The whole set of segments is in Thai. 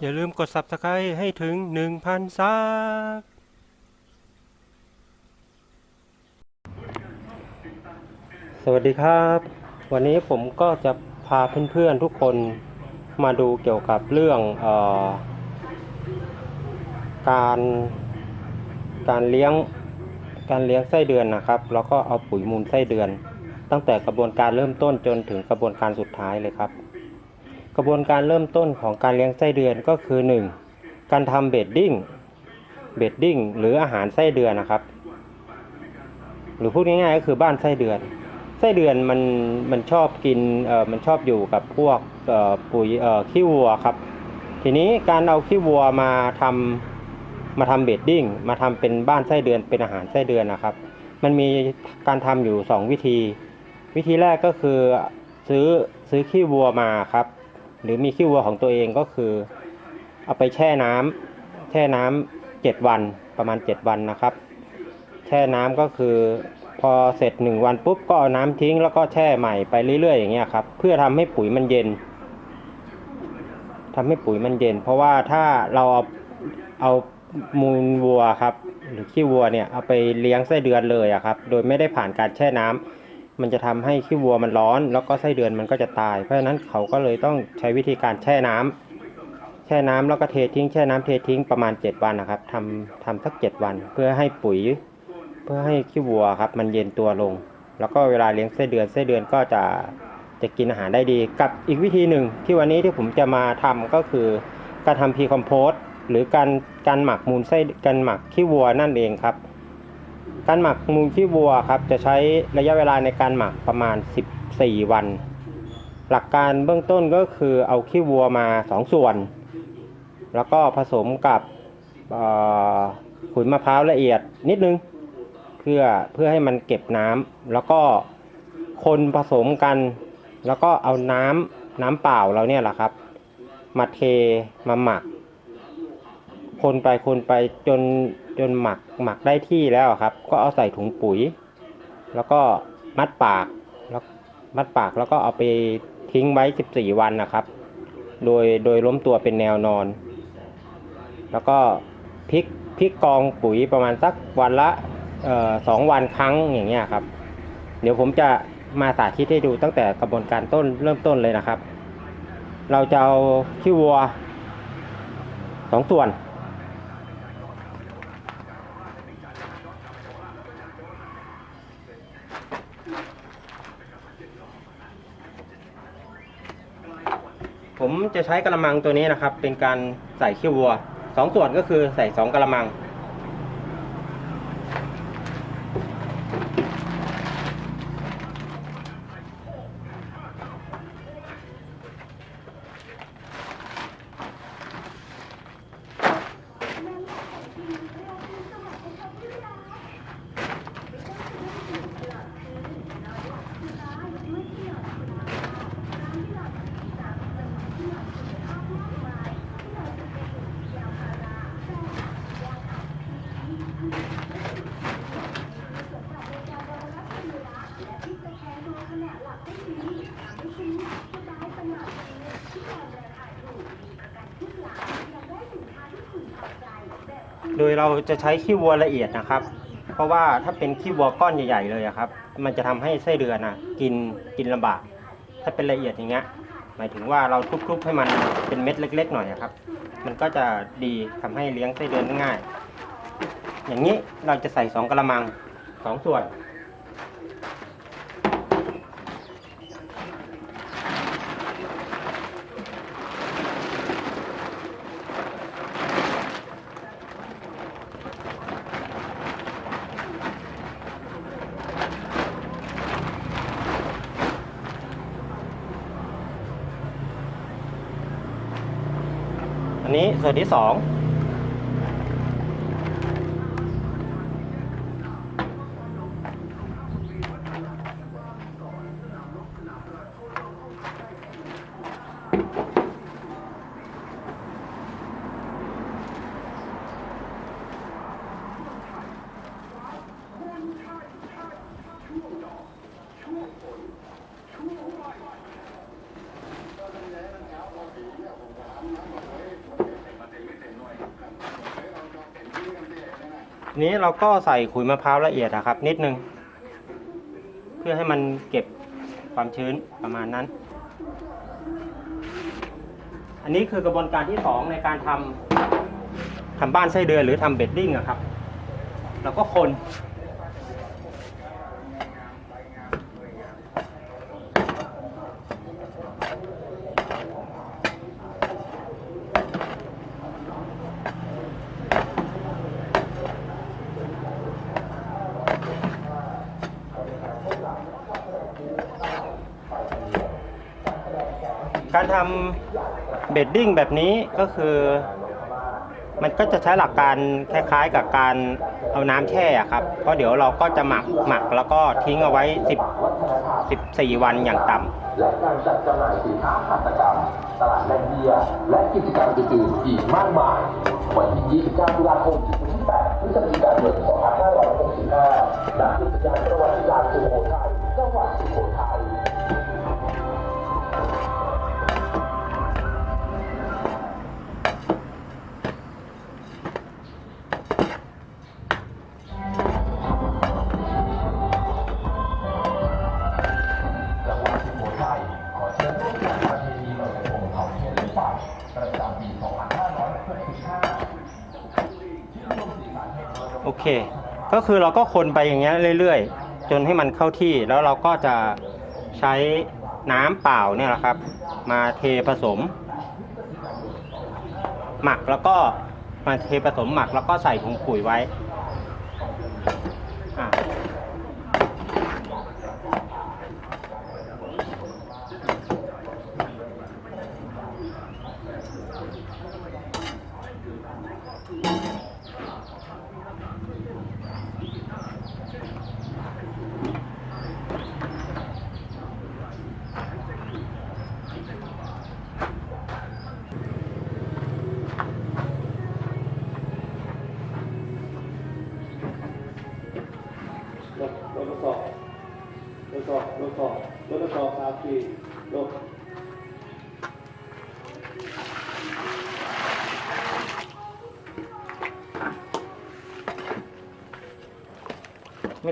อย่าลืมกด subscribe ให้ถึง 1,000 ซับสวัสดีครับ วันนี้ผมก็จะพาเพื่อนๆทุกคนมาดูเกี่ยวกับเรื่องออการการเลี้ยงการเลี้ยงไส้เดือนนะครับ แล้วก็เอาปุ๋ยมูลไส้เดือน ตั้งแต่กระบวนการเริ่มต้นจนถึงกระบวนการสุดท้ายเลยครับ กระบวนการเริ่มต้นของการเลี้ยงไส้เดือนก็คือ 1. การทำเบดดิ้ง เบดดิ้งหรืออาหารไส้เดือนนะครับ หรือพูดง่ายๆก็คือบ้านไส้เดือน ไส้เดือนมันมันชอบกินเอ่อมันชอบอยู่กับพวกเอ่อปุ๋ยเอ่อขี้วัวครับ ทีนี้การเอาขี้วัวมาทำมาทำเบดดิ้งมาทำเป็นบ้านไส้เดือนเป็นอาหารไส้เดือนนะครับ มันมีการทำอยู่ 2 วิธี วิธีแรกก็คือซื้อซื้อขี้วัวมาครับ หรือมีขี้วัวของตัวเองก็คือ เอาไปแช่น้ำแช่น้ำเจ็ดวันประมาณเจ็ดวันนะครับ แช่น้ำก็คือพอเสร็จหนึ่งวันปุ๊บก็เอาน้ำทิ้ง แล้วก็แช่ใหม่ไปเรื่อยๆอย่างเงี้ยครับเพื่อทำให้ปุ๋ยมันเย็นทำให้ปุ๋ยมันเย็น เพราะว่าถ้าเราเอาเอามูลวัวครับ หรือขี้วัวเนี่ยเอาไปเลี้ยงไส้เดือนเลยอะครับ โดยไม่ได้ผ่านการแช่น้ำ มันจะทำให้ขี้วัวมันร้อน แล้วก็ไส้เดือนมันก็จะตาย เพราะฉะนั้นเขาก็เลยต้องใช้วิธีการแช่น้ำแช่น้ำแล้วก็เททิ้งแช่น้ำเททิ้งประมาณ 7 วันนะครับทำทำสัก 7 วัน เพื่อให้ปุ๋ย เพื่อให้ขี้วัวครับมันเย็นตัวลง แล้วก็เวลาเลี้ยงไส้เดือนไส้เดือนก็จะจะกินอาหารได้ดี กับอีกวิธีหนึ่งที่วันนี้ที่ผมจะมาทำก็คือการทำพีคอมโพสหรือการการหมักมูลไส้การหมักขี้วัวนั่นเองครับ การหมักมูลขี้วัวครับจะใช้ระยะเวลาในการหมักประมาณ 14 วัน หลักการเบื้องต้นก็คือเอาขี้วัวมา 2 ส่วน แล้วก็ผสมกับขุยมะพร้าวละเอียดนิดนึง เพื่อเพื่อให้มันเก็บน้ำแล้วก็คนผสมกัน แล้วก็เอาน้ำน้ำเปล่าเราเนี่ยแหละครับ มาเทมาหมัก คนไปคนไปจนจนหมักหมักได้ที่แล้วครับ ก็เอาใส่ถุงปุ๋ย แล้วก็มัดปากแล้วมัดปากแล้วก็เอาไปทิ้งไว้ 14 วันนะครับ โดยโดยล้มตัวเป็นแนวนอน แล้วก็พลิกพลิกกองปุ๋ยประมาณสักวันละออสองวันครั้งอย่างเงี้ยครับ เดี๋ยวผมจะมาสาธิตให้ดูตั้งแต่กระบวนการต้นเริ่มต้นเลยนะครับ เราจะเอาขี้วัวสองส่วน ผม จะใช้กระมังตัวนี้นะครับ เป็นการใส่ขี้วัวสองส่วนก็คือใส่สองกระมัง เราจะใช้ขี้วัวละเอียดนะครับ เพราะว่าถ้าเป็นขี้วัวก้อนใหญ่ ๆ เลยครับ มันจะทำให้ไส้เดือนนะกินกินลำบาก ถ้าเป็นละเอียดอย่างเงี้ยหมายถึงว่าเราคลุกๆให้มันเป็นเม็ดเล็ก ๆ หน่อยครับ มันก็จะดีทำให้เลี้ยงไส้เดือนง่าย อย่างนี้เราจะใส่สองกระมังสองส่วน ส่วนที่ 2 นี้เราก็ใส่ขุยมะพร้าวละเอียดนะครับ นิดนึง เพื่อให้มันเก็บความชื้นประมาณนั้น อันนี้คือกระบวนการที่สองในการทำทำบ้านไส้เดือนหรือทำเบดดิ้งอะครับเราก็คน ทำเบดดิ้งแบบนี้ก็คือ มันก็จะใช้หลักการคล้ายๆ กับการเอาน้ำแช่ครับ เพราะเดี๋ยวเราก็จะหมักหมักแล้วก็ทิ้งเอาไว้ 10 14 วันอย่างต่ำและการจัดจำหน่ายสินค้าหัตถกรรมตลาดแลนเบียและกิจกรรมอื่นๆอีกมากมาย วันที่29ตุลาคมถึงวันที่8พฤศจิกายน2565ณอุทยานประวัติศาสตร์สุโขทัยจังหวัดสุโขทัย ก็คือเราก็คนไปอย่างเงี้ยเรื่อยๆ จนให้มันเข้าที่แล้วเราก็จะใช้น้ำเปล่าเนี่ยแหละครับ มาเทผสม หมักแล้วก็มาเทผสมหมักแล้วก็ใส่ถุงปุ๋ยไว้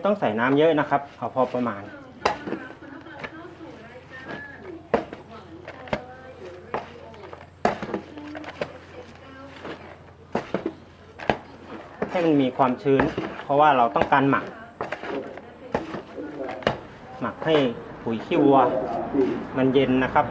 ต้องใส่น้ำเยอะนะครับ เอาพอประมาณ ให้มันมีความชื้น เพราะว่าเราต้องการหมัก หมักให้ปุ๋ยขี้วัว มันเย็นนะครับ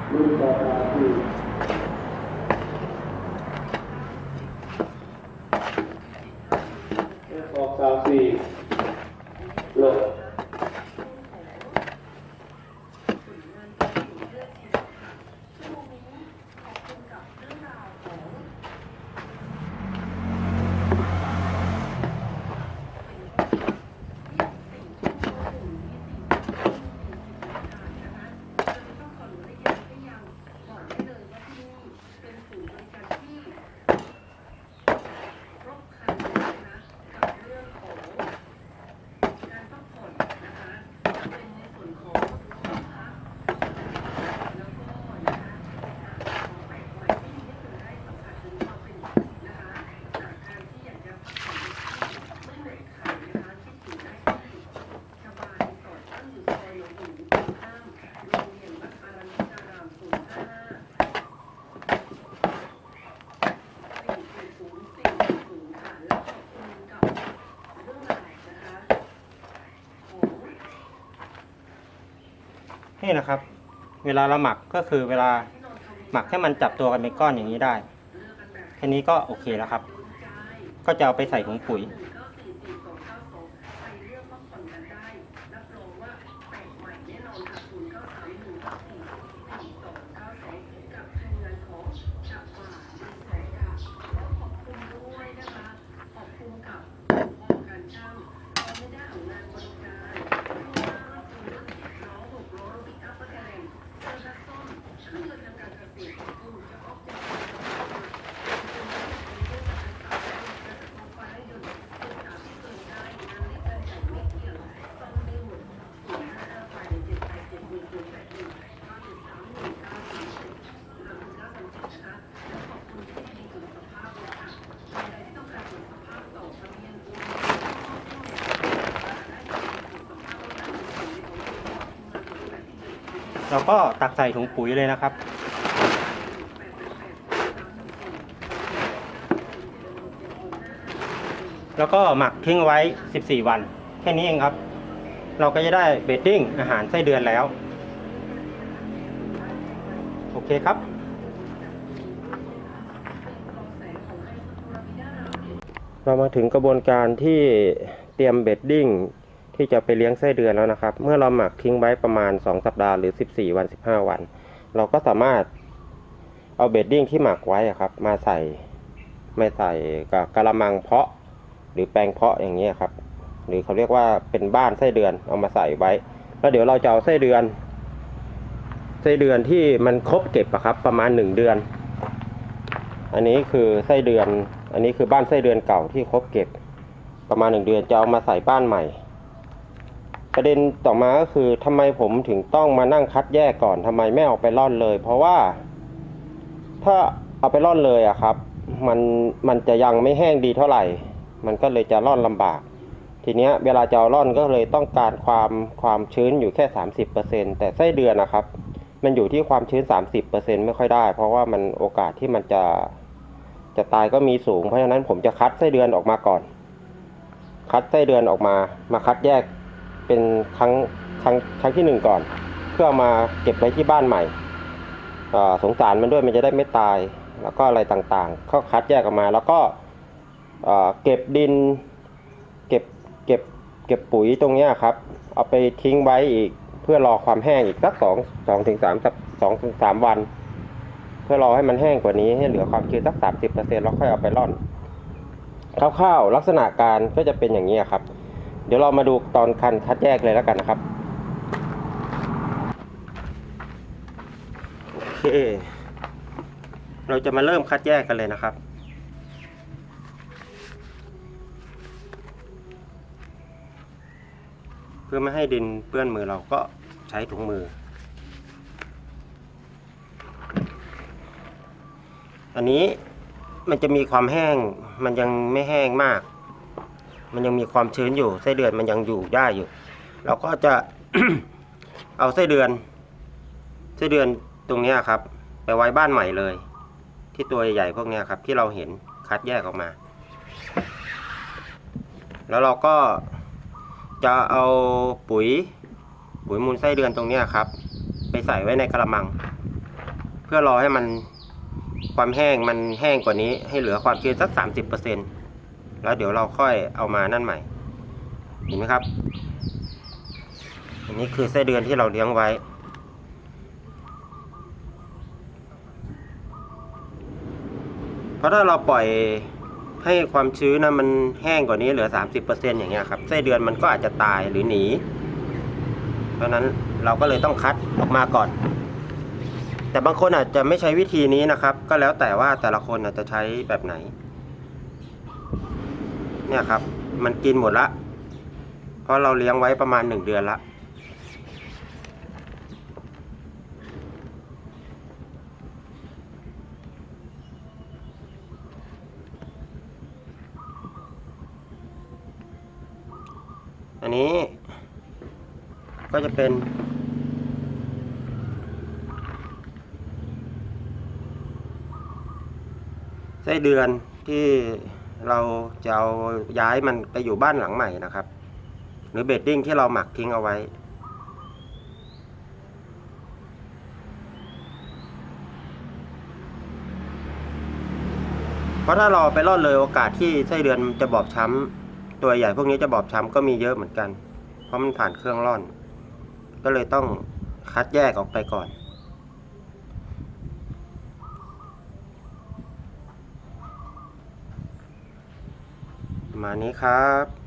นี่นะครับ เวลาเราหมักก็คือเวลาหมักให้มันจับตัวกันเป็นก้อนอย่างนี้ได้ แค่นี้ก็โอเคแล้วครับ ก็จะเอาไปใส่ถุงปุ๋ย เราก็ตักใส่ถุงปุ๋ยเลยนะครับ แล้วก็หมักทิ้งไว้ 14 วัน แค่นี้เองครับ เราก็จะได้เบดดิ้งอาหารไส้เดือนแล้ว โอเคครับเรามาถึงกระบวนการที่เตรียมเบดดิ้ง ที่จะไปเลี้ยงไส้เดือนแล้วนะครับ เมื่อเราหมักทิ้งไว้ประมาณ 2 สัปดาห์หรือ 14 วัน 15 วัน เราก็สามารถเอาเบดดิ้งที่หมักไว้ครับมาใส่ไม่ใส่กับกระมังเพาะ หรือแปลงเพาะอย่างนี้ครับ หรือเขาเรียกว่าเป็นบ้านไส้เดือนเอามาใส่ไว้ แล้วเดี๋ยวเราจะเอาไส้เดือนไส้เดือนที่มันครบเก็บอะครับ ประมาณ 1 เดือน อันนี้คือไส้เดือน อันนี้คือบ้านไส้เดือนเก่าที่ครบเก็บ ประมาณหนึ่งเดือนจะเอามาใส่บ้านใหม่ ประเด็นต่อมาก็คือทำไมผมถึงต้องมานั่งคัดแยกก่อนทำไมไม่เอาไปร่อนเลย เพราะว่า ถ้าเอาไปร่อนเลยอะครับ มันมันจะยังไม่แห้งดีเท่าไหร่ มันก็เลยจะร่อนลำบาก ทีเนี้ยเวลาจะเอาร่อนก็เลยต้องการความความชื้นอยู่แค่ 30%แต่ไส้เดือนนะครับ มันอยู่ที่ความชื้น 30%ไม่ค่อยได้ เพราะว่ามันโอกาสที่มันจะจะตายก็มีสูงเพราะฉะนั้นผมจะคัดไส้เดือนออกมาก่อน คัดไส้เดือนออกมา มาคัดแยก เป็นครั้งครั้งครั้งที่หนึ่งก่อน เพื่อมาเก็บไว้ที่บ้านใหม่สงสารมันด้วยมันจะได้ไม่ตาย แล้วก็อะไรต่างๆเขาคัดแยกออกมา แล้วก็เก็บดิน เก็บเก็บเก็บปุ๋ยตรงนี้ครับ เอาไปทิ้งไว้อีก เพื่อรอความแห้งอีกสักสองสองถึงสามสัปสองถึงสามวัน เพื่อรอให้มันแห้งกว่านี้ให้เหลือความชื้นสักสามสิบเปอร์เซ็นแล้วค่อยเอาไปร่อนคร่าวๆลักษณะการก็จะเป็นอย่างนี้ครับ ดี๋ยวเรามาดูตอนคันคัดแยกเลยแล้วกันนะครับโอเคเราจะมาเริ่มคัดแยกกันเลยนะครับเพื่อไม่ให้ดินเปื้อนมือเราก็ใช้ถุงมือ อันนี้มันจะมีความแห้ง มันยังไม่แห้งมาก มันยังมีความชื้นอยู่ไส้เดือนมันยังอยู่ได้อยู่ เราก็จะเอาไส้เดือนไส้เดือนตรงนี้ครับ ไปไว้บ้านใหม่เลย ที่ตัวใหญ่ๆพวกนี้ครับ ที่เราเห็นคัดแยกออกมา แล้วเราก็จะเอาปุ๋ย ปุ๋ยมูลไส้เดือนตรงนี้ครับ ไปใส่ไว้ในกระมัง เพื่อรอให้มันความแห้งมันแห้งกว่านี้ให้เหลือความชื้นสักสามสิบเปอร์เซ็น แล้วเดี๋ยวเราค่อยเอามานั่นใหม่ เห็นไหมครับ อันนี้คือไส้เดือนที่เราเลี้ยงไว้ เพราะถ้าเราปล่อยให้ความชื้นนะมันแห้งกว่านี้เหลือ 30%อย่างเงี้ยครับไส้เดือนมันก็อาจจะตายหรือหนี เพราะฉะนั้นเราก็เลยต้องคัดออกมาก่อน แต่บางคนอาจจะไม่ใช้วิธีนี้นะครับ ก็แล้วแต่ว่าแต่ละคนอาจจะใช้แบบไหน เนี่ยครับ มันกินหมดละ เพราะเราเลี้ยงไว้ประมาณหนึ่งเดือนละ อันนี้ ก็จะเป็นไส้เดือนที่ เราจะเอาย้ายมันไปอยู่บ้านหลังใหม่นะครับ หรือเบดดิ้งที่เราหมักทิ้งเอาไว้ เพราะถ้าเราไปร่อนเลยโอกาสที่ไส้เดือนจะบอบช้ำตัวใหญ่พวกนี้จะบอบช้ำก็มีเยอะเหมือนกัน เพราะมันผ่านเครื่องร่อน ก็เลยต้องคัดแยกออกไปก่อน ประ มาณนี้ครับ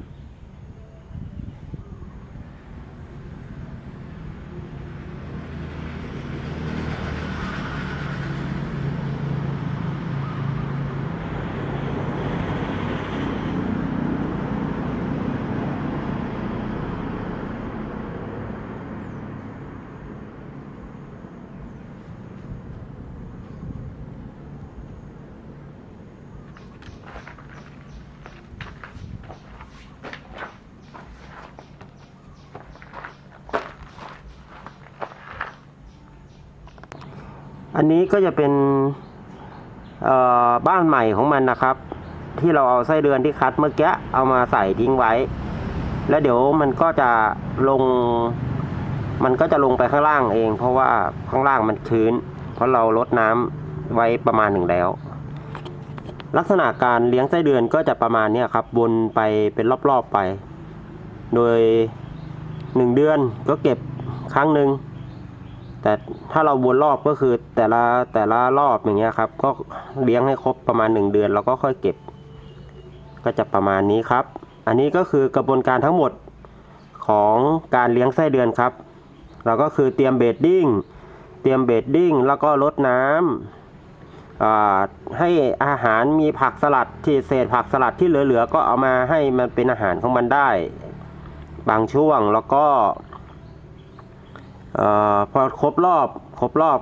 อันนี้ก็จะเป็นบ้านใหม่ของมันนะครับ ที่เราเอาไส้เดือนที่คัดเมื่อกี้เอามาใส่ทิ้งไว้ แล้วเดี๋ยวมันก็จะลง มันก็จะลงไปข้างล่างเอง เพราะว่าข้างล่างมันชื้น เพราะเราลดน้ำไว้ประมาณหนึ่งแล้ว ลักษณะการเลี้ยงไส้เดือนก็จะประมาณนี้ครับวนไปเป็นรอบๆไป โดยหนึ่งเดือนก็เก็บครั้งหนึ่ง แต่ถ้าเราวนรอบก็คือแต่ละแต่ละรอบอย่างเงี้ยครับ ก็เลี้ยงให้ครบประมาณหนึ่งเดือนแล้วก็ค่อยเก็บ ก็จะประมาณนี้ครับ อันนี้ก็คือกระบวนการทั้งหมดของการเลี้ยงไส้เดือนครับ เราก็คือเตรียมเบดดิ้งเตรียมเบดดิ้งแล้วก็ลดน้ำอ่าให้อาหารมีผักสลัดที่เศษผักสลัดที่เหลือๆก็เอามาให้มันเป็นอาหารของมันได้ บางช่วงแล้วก็ ออพอครบรอบครบรอบ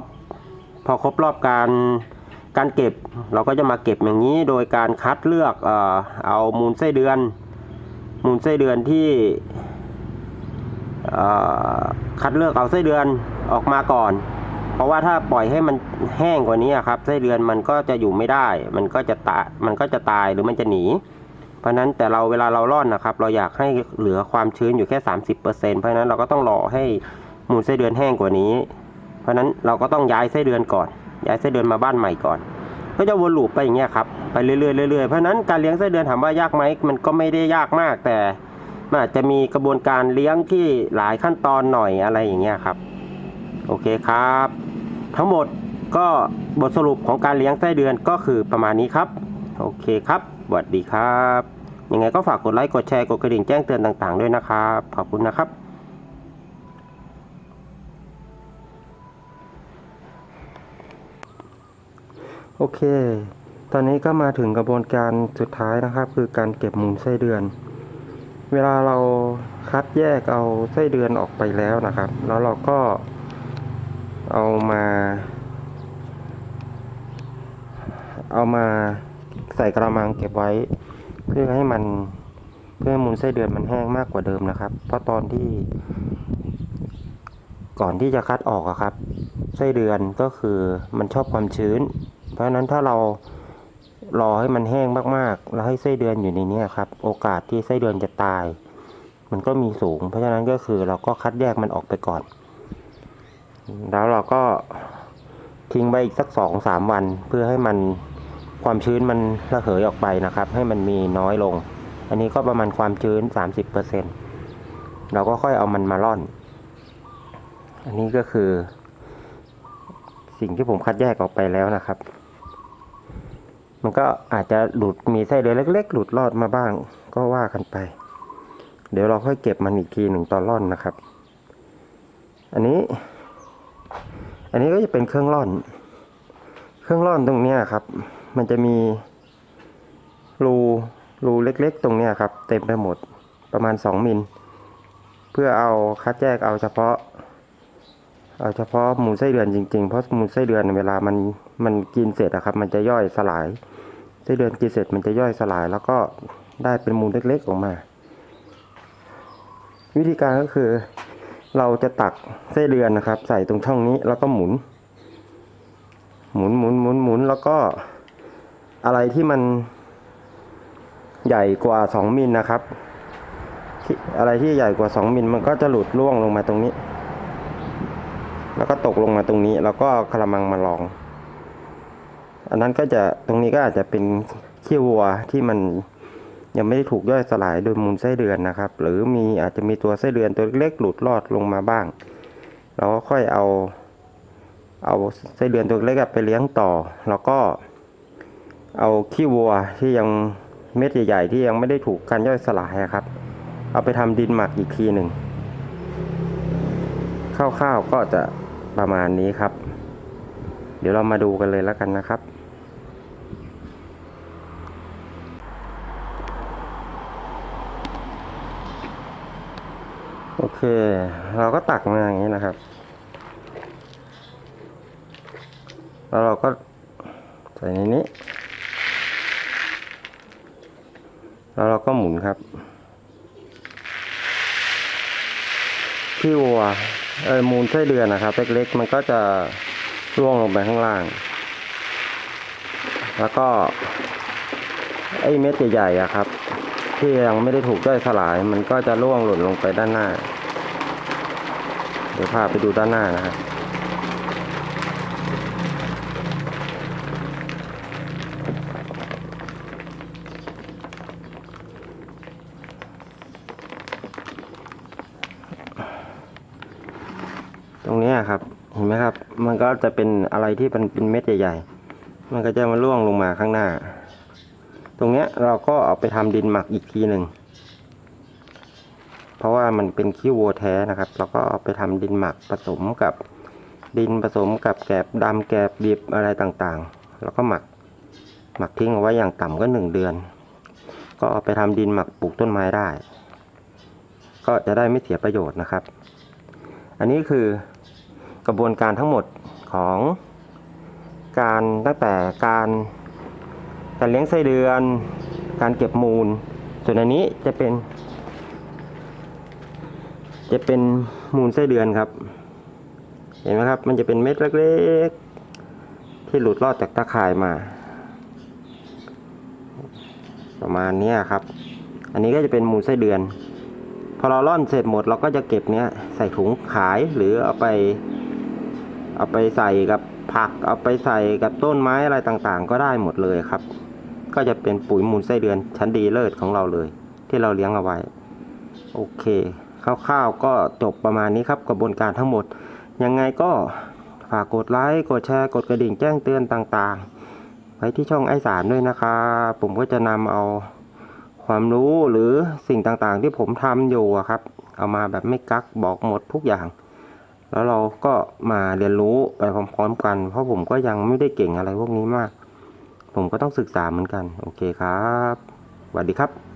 พอครบรอบการการเก็บ เราก็จะมาเก็บอย่างนี้โดยการคัดเลือกเอามูลไส้เดือน มูลไส้เดือนที่คัดเลือกเอาไส้เดือนออกมาก่อน เพราะว่าถ้าปล่อยให้มันแห้งกว่านี้ครับไส้เดือนมันก็จะอยู่ไม่ได้ มันก็จะตายมันก็จะตายหรือมันจะหนี เพราะนั้นแต่เราเวลาเราร่อนนะครับ เราอยากให้เหลือความชื้นอยู่แค่ 30%เพราะนั้นเราก็ต้องรอให้ มูลไส้เดือนแห้งกว่านี้ เพราะฉะนั้นเราก็ต้องย้ายไส้เดือนก่อน ย้ายไส้เดือนมาบ้านใหม่ก่อน ก็จะวนลูปไปอย่างเงี้ยครับไปเรื่อยๆเรื่อยๆเพราะฉะนั้นการเลี้ยงไส้เดือนถามว่ายากไหมมันก็ไม่ได้ยากมากแต่มันอาจจะมีกระบวนการเลี้ยงที่หลายขั้นตอนหน่อยอะไรอย่างเงี้ยครับ โอเคครับ ทั้งหมดก็บทสรุปของการเลี้ยงไส้เดือนก็คือประมาณนี้ครับ โอเคครับสวัสดีครับ ยังไงก็ฝากกดไลค์ กดแชร์ กดกระดิ่งแจ้งเตือนต่างๆ ด้วยนะครับ ขอบคุณนะครับ โอเค ตอนนี้ก็มาถึงกระบวนการสุดท้ายนะครับ คือการเก็บมูลไส้เดือน เวลาเราคัดแยกเอาไส้เดือนออกไปแล้วนะครับ แล้วเราก็เอามา เอามาใส่กระมังเก็บไว้ เพื่อให้มันเพื่อให้มูลไส้เดือนมันแห้งมากกว่าเดิมนะครับ เพราะตอนที่ ก่อนที่จะคัดออกอะครับไส้เดือนก็คือมันชอบความชื้น เพราะฉะนั้นถ้าเรารอให้มันแห้งมากๆ แล้วให้ไส้เดือนอยู่ในนี้ครับ โอกาสที่ไส้เดือนจะตาย มันก็มีสูง เพราะฉะนั้นก็คือเราก็คัดแยกมันออกไปก่อน แล้วเราก็ทิ้งไว้อีกสักสองสามวัน เพื่อให้มันความชื้นมันระเหยออกไปนะครับ ให้มันมีน้อยลง อันนี้ก็ประมาณความชื้น 30%เราก็ค่อยเอามันมาร่อน อันนี้ก็คือ สิ่งที่ผมคัดแยกออกไปแล้วนะครับ มันก็อาจจะหลุดมีไส้เดือนเล็ก ๆ หลุดรอดมาบ้าง ก็ว่ากันไป เดี๋ยวเราค่อยเก็บมันอีกทีหนึ่งตอนร่อนนะครับ อันนี้ อันนี้ก็จะเป็นเครื่องร่อน เครื่องร่อนตรงนี้ครับ มันจะมีรูรูเล็กๆ ตรงนี้ครับ เต็มไปหมดประมาณสองมิล เพื่อเอาคัดแยกเอาเฉพาะ เอาเฉพาะมูลไส้เดือนจริงๆ เพราะมูลไส้เดือนเวลามันมันกินเสร็จอะครับ มันจะย่อยสลาย ไส้เดือนกินเสร็จมันจะย่อยสลาย แล้วก็ได้เป็นมูลเล็กๆออกมา วิธีการก็คือ เราจะตักไส้เดือนนะครับ ใส่ตรงช่องนี้แล้วก็หมุน หมุนหมุนหมุนหมุนแล้วก็อะไรที่มันใหญ่กว่าสองมิลนะครับ อะไรที่ใหญ่กว่าสองมิลมันก็จะหลุดร่วงลงมาตรงนี้ แล้วก็ตกลงมาตรงนี้ แล้วก็เอากระมังมาลอง อันนั้นก็จะตรงนี้ก็อาจจะเป็นขี้วัวที่มันยังไม่ได้ถูกย่อยสลายโดยมูลไส้เดือนนะครับ หรือมีอาจจะมีตัวไส้เดือนตัวเล็กหลุดรอดลงมาบ้าง เราก็ค่อยเอา เอาไส้เดือนตัวเล็กไปเลี้ยงต่อ แล้วก็ เอาขี้วัวที่ยังเม็ดใหญ่ๆที่ยังไม่ได้ถูกการย่อยสลายครับ เอาไปทำดินหมักอีกทีหนึ่งคร่าวๆก็จะ ประมาณนี้ครับ เดี๋ยวเรามาดูกันเลยแล้วกันนะครับ โอเค เราก็ตักมาอย่างนี้นะครับ แล้วเราก็ใส่ในนี้ แล้วเราก็หมุนครับ ขี้วัวเออมูลไส้เดือนนะครับเล็กๆมันก็จะร่วงลงไปข้างล่าง แล้วก็ไอ้เม็ดใหญ่ๆอะครับ ที่ยังไม่ได้ถูกย่อยสลาย มันก็จะร่วงหล่นลงไปด้านหน้า เดี๋ยวพาไปดูด้านหน้านะครับ ห็นไหมครับ มันก็จะเป็นอะไรที่มันเป็นเม็ดใหญ่ๆ มันก็จะมาร่วงลงมาข้างหน้า ตรงเนี้ยเราก็เอาไปทำดินหมักอีกทีหนึ่ง เพราะว่ามันเป็นขี้วัวแท้นะครับ เราก็เอาไปทำดินหมักผสมกับดินผสมกับแกบดำแกบดิบอะไรต่างๆ แล้วก็หมักหมักทิ้งเอาไว้อย่างต่ำก็หนึ่งเดือน ก็เอาไปทำดินหมักปลูกต้นไม้ได้ ก็จะได้ไม่เสียประโยชน์นะครับ อันนี้คือ กระบวนการทั้งหมดของการตั้งแต่การการเลี้ยงไส้เดือน การเก็บมูล ส่วนอันนี้จะเป็น จะเป็นมูลไส้เดือนครับ เห็นไหมครับ มันจะเป็นเม็ดเล็กๆ ที่หลุดรอดจากตะข่ายมา ประมาณนี้ครับ อันนี้ก็จะเป็นมูลไส้เดือน พอเราร่อนเสร็จหมดเราก็จะเก็บเนี้ยใส่ถุงขายหรือเอาไป เอาไปใส่กับผัก เอาไปใส่กับต้นไม้อะไรต่างๆ ก็ได้หมดเลยครับ ก็จะเป็นปุ๋ยมูลไส้เดือนชั้นดีเลิศของเราเลย ที่เราเลี้ยงเอาไว้ โอเคคร่าวๆก็จบประมาณนี้ครับกระบวนการทั้งหมด ยังไงก็ฝากกดไลค์กดแชร์กดกระดิ่งแจ้งเตือนต่างๆ ไว้ที่ช่องไอสารด้วยนะครับผมก็จะนำเอาความรู้หรือสิ่งต่างๆ ที่ผมทำอยู่ครับ เอามาแบบไม่กักบอกหมดทุกอย่าง แล้วเราก็มาเรียนรู้ไปพร้อมๆกัน เพราะผมก็ยังไม่ได้เก่งอะไรพวกนี้มาก ผมก็ต้องศึกษาเหมือนกัน โอเคครับสวัสดีครับ